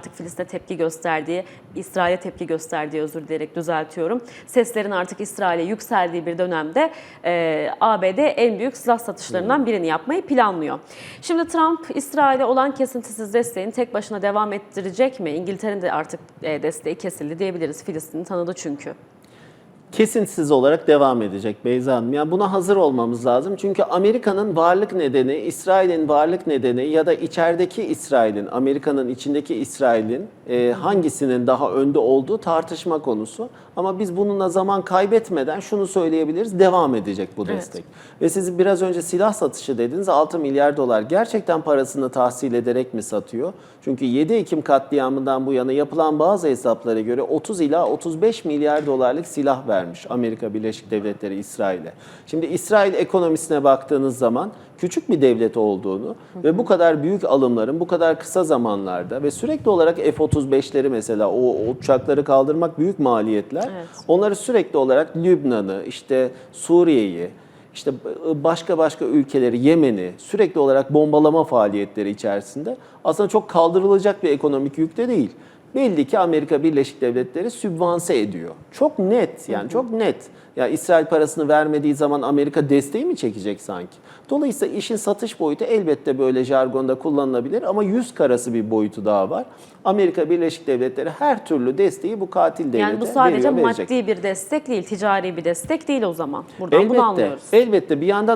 artık Filistin'e tepki gösterdiği, İsrail'e tepki gösterdiği özür dileyerek düzeltiyorum. Seslerin artık İsrail'e yükseldiği bir dönemde e, ABD en büyük silah satışlarından birini yapmayı planlıyor. Şimdi Trump İsrail'e olan kesintisiz desteğini tek başına devam ettirecek mi? İngiltere'nin de artık e, desteği kesildi diyebiliriz. Filistin'i tanıdı çünkü. Kesintisiz olarak devam edecek Beyza Hanım. Yani buna hazır olmamız lazım. Çünkü Amerika'nın varlık nedeni, İsrail'in varlık nedeni ya da içerideki İsrail'in, Amerika'nın içindeki İsrail'in e, hangisinin daha önde olduğu tartışma konusu. Ama biz bununla zaman kaybetmeden şunu söyleyebiliriz, devam edecek bu Evet. destek. Ve siz biraz önce silah satışı dediniz, 6 milyar dolar. Gerçekten parasını tahsil ederek mi satıyor? Çünkü 7 Ekim katliamından bu yana yapılan bazı hesaplara göre 30 ila 35 milyar dolarlık silah vermiş Amerika Birleşik Devletleri İsrail'e. Şimdi İsrail ekonomisine baktığınız zaman küçük bir devlet olduğunu ve bu kadar büyük alımların bu kadar kısa zamanlarda ve sürekli olarak F-35'leri mesela o, o uçakları kaldırmak büyük maliyetler. Evet. Onları sürekli olarak Lübnan'ı, işte Suriye'yi, işte başka başka ülkeleri, Yemen'i sürekli olarak bombalama faaliyetleri içerisinde aslında çok kaldırılacak bir ekonomik yükte değil. Belli ki Amerika Birleşik Devletleri sübvanse ediyor. Çok net yani çok net. Ya İsrail parasını vermediği zaman Amerika desteği mi çekecek sanki? Dolayısıyla işin satış boyutu elbette böyle jargonda kullanılabilir ama yüz karası bir boyutu daha var. Amerika Birleşik Devletleri her türlü desteği bu katil devlete Yani bu sadece veriyor, verecek. maddi bir destek değil, ticari bir destek değil o zaman. Buradan bunu Elbette, anlıyoruz. elbette bir yandan